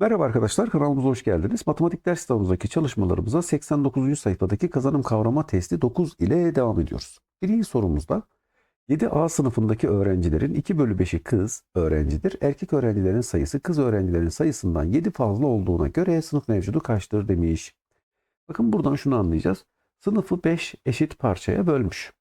Merhaba arkadaşlar, kanalımıza hoş geldiniz. Matematik ders kitabımızdaki çalışmalarımıza 89. sayfadaki kazanım kavrama testi 9 ile devam ediyoruz. Birinci sorumuzda 7A sınıfındaki öğrencilerin 2 bölü 5'i kız öğrencidir. Erkek öğrencilerin sayısı kız öğrencilerin sayısından 7 fazla olduğuna göre sınıf mevcudu kaçtır demiş. Bakın buradan şunu anlayacağız. Sınıfı 5 eşit parçaya bölmüş.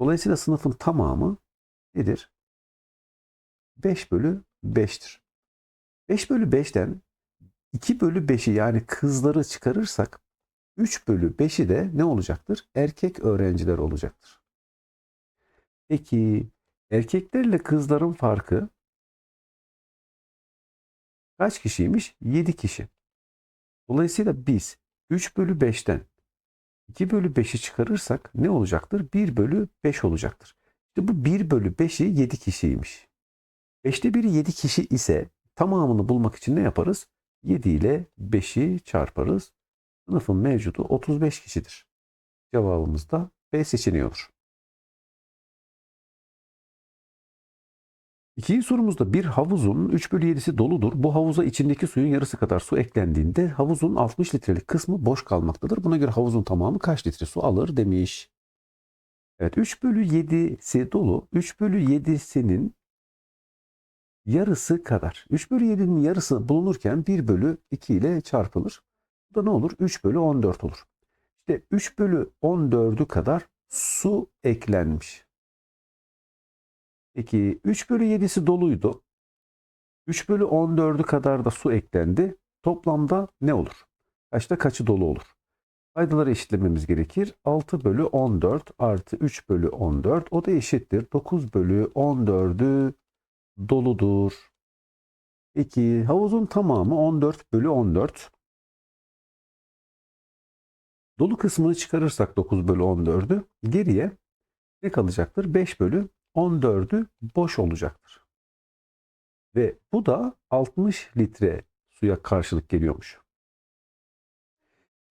Dolayısıyla sınıfın tamamı nedir? 5 bölü 5'tir. 5 bölü 5'ten 2 bölü 5'i yani kızları çıkarırsak 3 bölü 5'i de ne olacaktır? Erkek öğrenciler olacaktır. Peki erkeklerle kızların farkı kaç kişiymiş? 7 kişi. Dolayısıyla biz 3 bölü 5'ten 2 bölü 5'i çıkarırsak ne olacaktır? 1 bölü 5 olacaktır. İşte bu 1 bölü 5'i 7 kişiymiş. 5'te biri 7 kişi ise tamamını bulmak için ne yaparız? 7 ile 5'i çarparız. Sınıfın mevcudu 35 kişidir. Cevabımız da B seçeneği olur. İkinci sorumuzda bir havuzun 3 bölü 7'si doludur. Bu havuza içindeki suyun yarısı kadar su eklendiğinde havuzun 60 litrelik kısmı boş kalmaktadır. Buna göre havuzun tamamı kaç litre su alır demiş. Evet 3 bölü 7'si dolu. 3 bölü 7'sinin yarısı kadar. 3 bölü 7'nin yarısı bulunurken 1 bölü 2 ile çarpılır. Bu da ne olur? 3 bölü 14 olur. İşte 3 bölü 14'ü kadar su eklenmiş. Peki 3 bölü 7'si doluydu. 3 bölü 14'ü kadar da su eklendi. Toplamda ne olur? Kaçta kaçı dolu olur? Paydaları eşitlememiz gerekir. 6 bölü 14 artı 3 bölü 14 o da eşittir. 9 bölü 14'ü doludur. Peki havuzun tamamı 14 bölü 14. Dolu kısmını çıkarırsak 9 bölü 14'ü geriye ne kalacaktır? 5 bölü 14'ü boş olacaktır. Ve bu da 60 litre suya karşılık geliyormuş.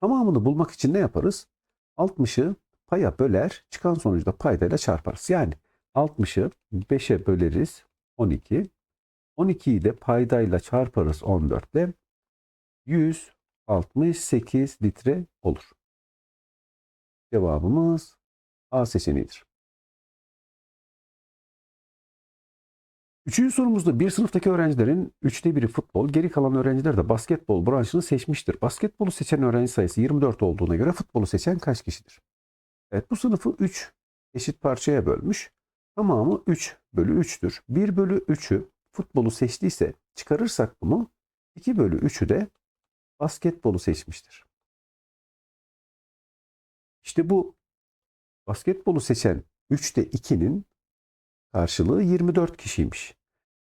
Tamamını bulmak için ne yaparız? 60'ı paya böler, çıkan sonucu da paydayla çarparız. Yani 60'ı 5'e böleriz, 12. 12'yi de paydayla çarparız 14 ile 168 litre olur. Cevabımız A seçeneğidir. Üçüncü sorumuzda bir sınıftaki öğrencilerin üçte biri futbol, geri kalan öğrenciler de basketbol branşını seçmiştir. Basketbolu seçen öğrenci sayısı 24 olduğuna göre futbolu seçen kaç kişidir? Evet bu sınıfı 3 eşit parçaya bölmüş. Tamamı 3 bölü 3'tür. 1 bölü 3'ü futbolu seçtiyse çıkarırsak bunu 2 bölü 3'ü de basketbolu seçmiştir. İşte bu basketbolu seçen 3'te 2'nin karşılığı 24 kişiymiş.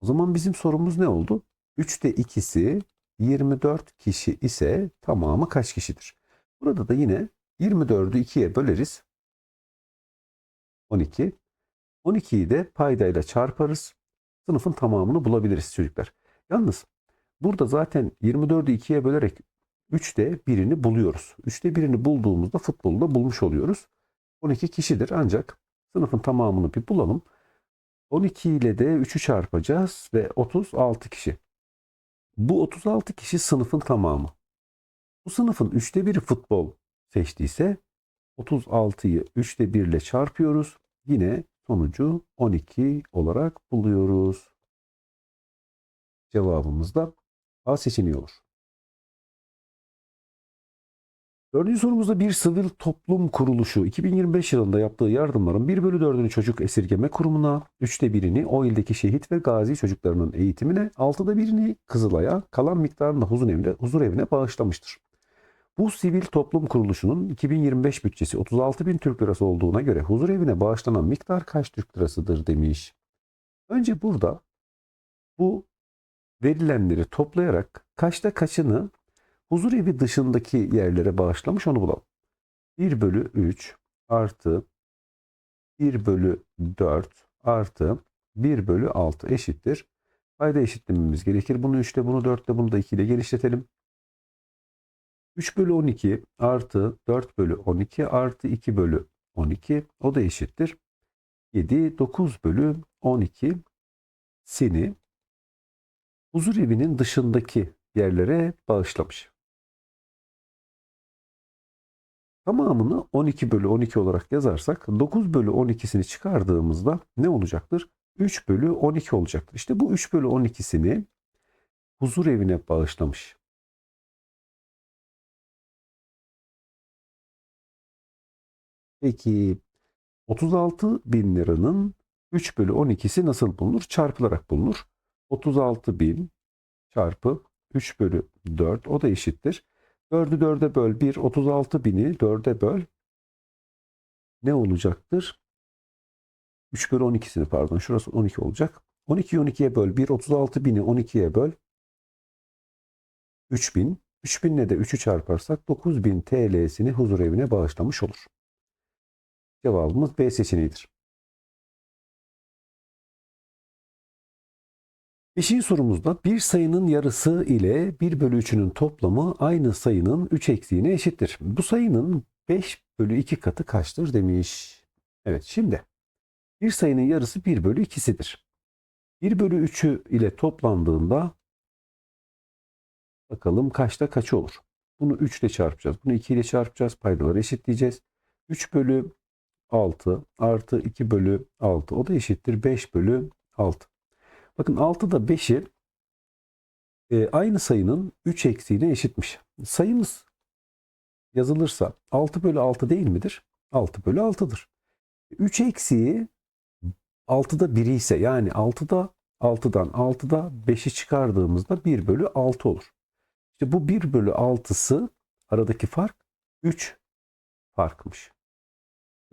O zaman bizim sorumuz ne oldu? 3'te 2'si 24 kişi ise tamamı kaç kişidir? Burada da yine 24'ü 2'ye böleriz. 12. 12'yi de paydayla çarparız. Sınıfın tamamını bulabiliriz çocuklar. Yalnız burada zaten 24'ü 2'ye bölerek 3'te birini buluyoruz. 3'te birini bulduğumuzda futbolu da bulmuş oluyoruz. 12 kişidir ancak sınıfın tamamını bir bulalım. 12 ile de 3'ü çarpacağız ve 36 kişi. Bu 36 kişi sınıfın tamamı. Bu sınıfın 3'te biri futbol seçtiyse 36'yı 3'te 1 ile çarpıyoruz. Yine sonucu 12 olarak buluyoruz. Cevabımız da A seçeneği olur. Dördüncü sorumuzda bir sivil toplum kuruluşu 2025 yılında yaptığı yardımların 1 bölü 4'ünü çocuk esirgeme kurumuna, 3'te birini o ildeki şehit ve gazi çocuklarının eğitimine, 6'da birini Kızılay'a, kalan miktarını da huzur evine, huzur evine bağışlamıştır. Bu sivil toplum kuruluşunun 2025 bütçesi 36 bin Türk lirası olduğuna göre huzur evine bağışlanan miktar kaç Türk lirasıdır demiş. Önce burada bu verilenleri toplayarak kaçta kaçını huzur evi dışındaki yerlere bağışlamış onu bulalım. 1 bölü 3 artı 1 bölü 4 artı 1 bölü 6 eşittir. Payda eşitlememiz gerekir. Bunu 3'te bunu 4'te bunu da 2 ile genişletelim. 3 bölü 12 artı 4 bölü 12 artı 2 bölü 12 o da eşittir. 7, 9 bölü 12 seni huzur evinin dışındaki yerlere bağışlamış. Tamamını 12 bölü 12 olarak yazarsak 9 bölü 12'sini çıkardığımızda ne olacaktır? 3 bölü 12 olacaktır. İşte bu 3 bölü 12'sini huzur evine bağışlamış. Peki 36 bin liranın 3 bölü 12'si nasıl bulunur? Çarpılarak bulunur. 36 bin çarpı 3 bölü 4 o da eşittir. 4'ü 4'e böl 1, 36 bini 4'e böl ne olacaktır? 3 bölü 12'sini pardon şurası 12 olacak. 12'yi 12'ye böl 1, 36 bini 12'ye böl 3000. 3000 ile de 3'ü çarparsak 9000 TL'sini huzur evine bağışlamış olur. Cevabımız B seçeneğidir. Beşinci sorumuzda bir sayının yarısı ile 1 bölü 3'ünün toplamı aynı sayının 3 eksiğine eşittir. Bu sayının 5 bölü 2 katı kaçtır demiş. Evet şimdi bir sayının yarısı 1 bölü 2'sidir. 1 bölü 3'ü ile toplandığında bakalım kaçta kaçı olur? Bunu 3 ile çarpacağız. Bunu 2 ile çarpacağız. Paydaları eşitleyeceğiz. 3 bölü 6 artı 2 bölü 6 o da eşittir 5 bölü 6. Bakın 6 da 5'i e, aynı sayının 3 eksiğine eşitmiş. Sayımız yazılırsa 6 bölü 6 değil midir? 6 bölü 6'dır. 3 eksiği 6'da 1'i ise yani 6'da 6'dan 6'da 5'i çıkardığımızda 1 bölü 6 olur. İşte bu 1 bölü 6'sı aradaki fark 3 farkmış.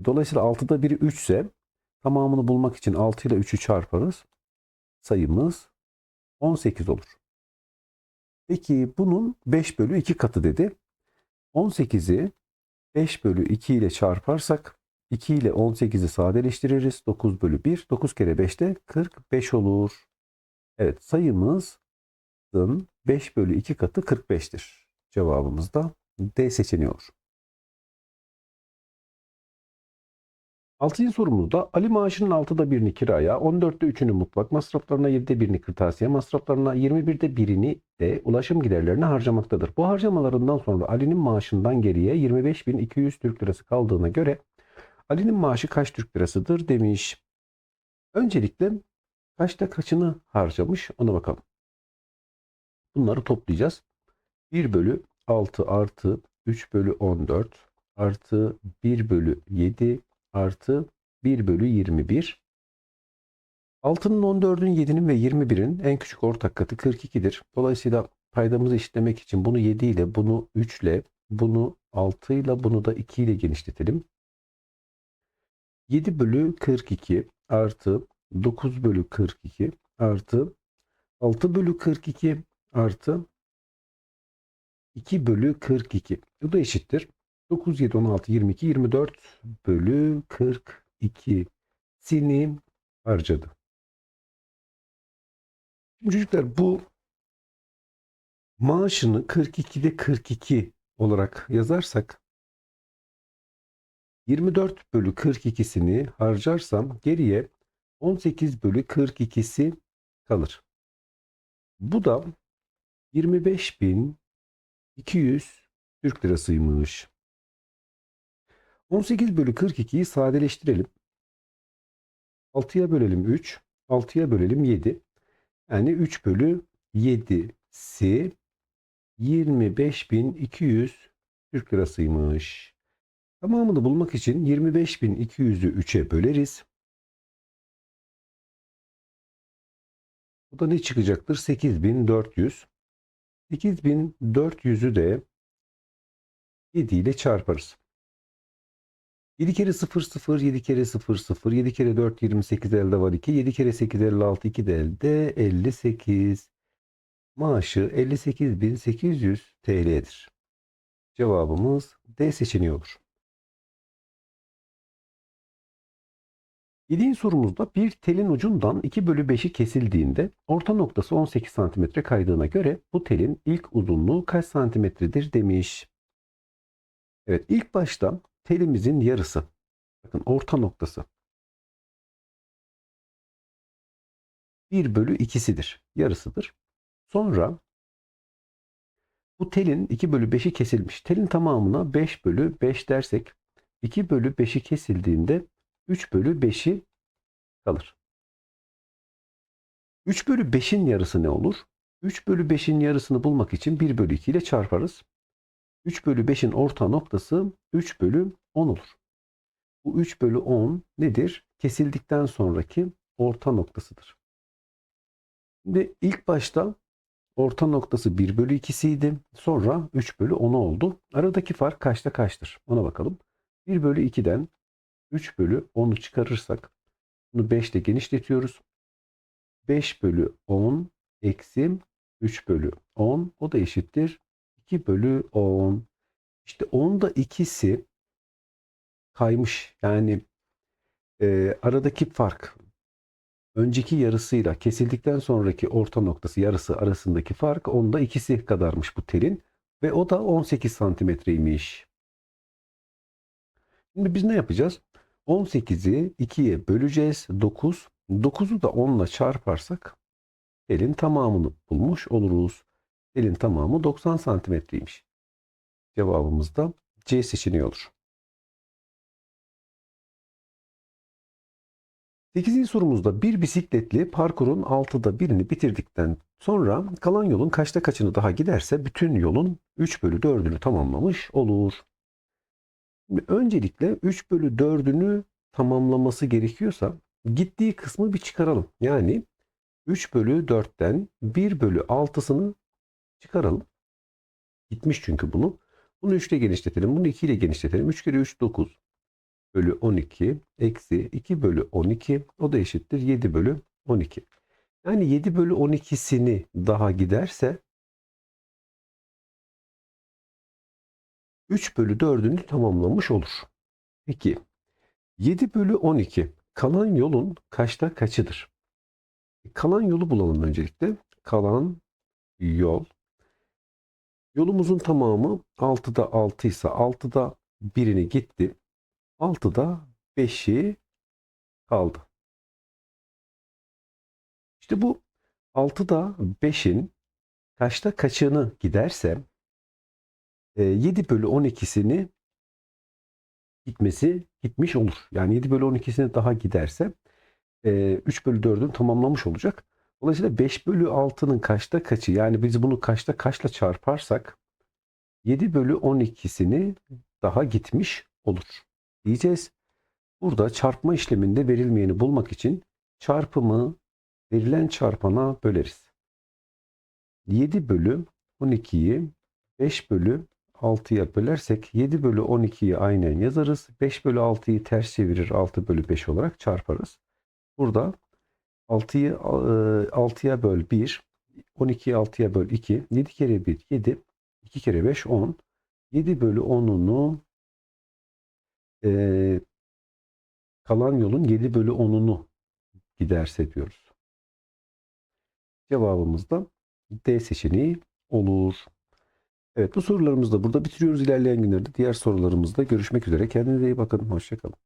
Dolayısıyla 6'da 1'i 3 ise tamamını bulmak için 6 ile 3'ü çarparız. Sayımız 18 olur. Peki bunun 5 bölü 2 katı dedi. 18'i 5 bölü 2 ile çarparsak 2 ile 18'i sadeleştiririz. 9 bölü 1. 9 kere 5 de 45 olur. Evet sayımızın 5 bölü 2 katı 45'tir. Cevabımız da D seçeneği olur. Altıncı sorumuzda Ali maaşının 6'da birini kiraya, 14'te 3'ünü mutfak masraflarına, 7'de birini kırtasiye masraflarına, 21'de birini de ulaşım giderlerine harcamaktadır. Bu harcamalarından sonra Ali'nin maaşından geriye 25.200 Türk lirası kaldığına göre Ali'nin maaşı kaç Türk lirasıdır demiş. Öncelikle kaçta kaçını harcamış ona bakalım. Bunları toplayacağız. 1 bölü 6 artı 3 bölü 14 artı 1 bölü 7 artı 1 bölü 21. 6'nın 14'ün 7'nin ve 21'in en küçük ortak katı 42'dir. Dolayısıyla paydamızı eşitlemek için bunu 7 ile, bunu 3 ile, bunu 6 ile, bunu da 2 ile genişletelim. 7 bölü 42 artı 9 bölü 42 artı 6 bölü 42 artı 2 bölü 42. Bu da eşittir. 9, 7, 16, 22, 24 bölü 42 sini harcadı. Şimdi çocuklar bu maaşını 42'de 42 olarak yazarsak 24 bölü 42'sini harcarsam geriye 18 bölü 42'si kalır. Bu da 25.200 Türk lirasıymış. 18 bölü 42'yi sadeleştirelim. 6'ya bölelim 3. 6'ya bölelim 7. Yani 3 bölü 7'si 25.200 Türk lirasıymış. Tamamını bulmak için 25.200'ü 3'e böleriz. Bu da ne çıkacaktır? 8.400. 8.400'ü de 7 ile çarparız. 7 kere 0 0, 7 kere 0 0, 7 kere 4 28 elde var 2, 7 kere 8 56 2 de elde 58. Maaşı 58.800 TL'dir. Cevabımız D seçeneği olur. Yediğin sorumuzda bir telin ucundan 2 bölü 5'i kesildiğinde orta noktası 18 cm kaydığına göre bu telin ilk uzunluğu kaç santimetredir demiş. Evet ilk başta telimizin yarısı. Bakın orta noktası. 1 bölü 2'sidir. Yarısıdır. Sonra Bu telin 2 bölü 5'i kesilmiş. Telin tamamına 5 bölü 5 dersek 2 bölü 5'i kesildiğinde 3 bölü 5'i kalır. 3 bölü 5'in yarısı ne olur? 3 bölü 5'in yarısını bulmak için 1 bölü 2 ile çarparız. 3 bölü 5'in orta noktası 3 bölü 10 olur. Bu 3 bölü 10 nedir? Kesildikten sonraki orta noktasıdır. Şimdi ilk başta orta noktası 1 bölü 2'siydi. Sonra 3 bölü 10 oldu. Aradaki fark kaçta kaçtır? Ona bakalım. 1 bölü 2'den 3 bölü 10'u çıkarırsak bunu 5 ile genişletiyoruz. 5 bölü 10 eksi 3 bölü 10 o da eşittir 2 bölü 10. İşte 10'da ikisi kaymış. Yani e, aradaki fark önceki yarısıyla kesildikten sonraki orta noktası yarısı arasındaki fark onda ikisi kadarmış bu telin ve o da 18 santimetreymiş. Şimdi biz ne yapacağız? 18'i 2'ye böleceğiz. 9. 9'u da 10 ile çarparsak telin tamamını bulmuş oluruz. Telin tamamı 90 santimetreymiş. Cevabımız da C seçeneği olur. 8. sorumuzda bir bisikletli parkurun 6'da birini bitirdikten sonra kalan yolun kaçta kaçını daha giderse bütün yolun 3 bölü 4'ünü tamamlamış olur. Öncelikle 3 bölü 4'ünü tamamlaması gerekiyorsa gittiği kısmı bir çıkaralım. Yani 3 bölü 4'ten 1 bölü 6'sını çıkaralım. Gitmiş çünkü bunu. Bunu 3 ile genişletelim. Bunu 2 ile genişletelim. 3 kere 3 9 bölü 12 eksi 2 bölü 12 o da eşittir 7 bölü 12. Yani 7 bölü 12'sini daha giderse 3 bölü 4'ünü tamamlamış olur. Peki 7 bölü 12 kalan yolun kaçta kaçıdır? Kalan yolu bulalım öncelikle. Kalan yol. Yolumuzun tamamı 6'da 6 ise 6'da birini gitti. 6'da 5'i kaldı. İşte bu 6'da 5'in kaçta kaçını giderse 7 bölü 12'sini gitmesi gitmiş olur. Yani 7 bölü 12'sini daha giderse 3 bölü 4'ün tamamlamış olacak. Dolayısıyla 5 bölü 6'nın kaçta kaçı yani biz bunu kaçta kaçla çarparsak 7 bölü 12'sini daha gitmiş olur diyeceğiz. Burada çarpma işleminde verilmeyeni bulmak için çarpımı verilen çarpana böleriz. 7 bölü 12'yi 5 bölü 6'ya bölersek 7 bölü 12'yi aynen yazarız. 5 bölü 6'yı ters çevirir 6 bölü 5 olarak çarparız. Burada 6'yı 6'ya böl 1, 12'yi 6'ya böl 2, 7 kere 1 7, 2 kere 5 10. 7 bölü 10'unu e, kalan yolun 7 bölü 10'unu giderse diyoruz. Cevabımız da D seçeneği olur. Evet bu sorularımızı da burada bitiriyoruz. İlerleyen günlerde diğer sorularımızda görüşmek üzere. Kendinize iyi bakın. Hoşçakalın.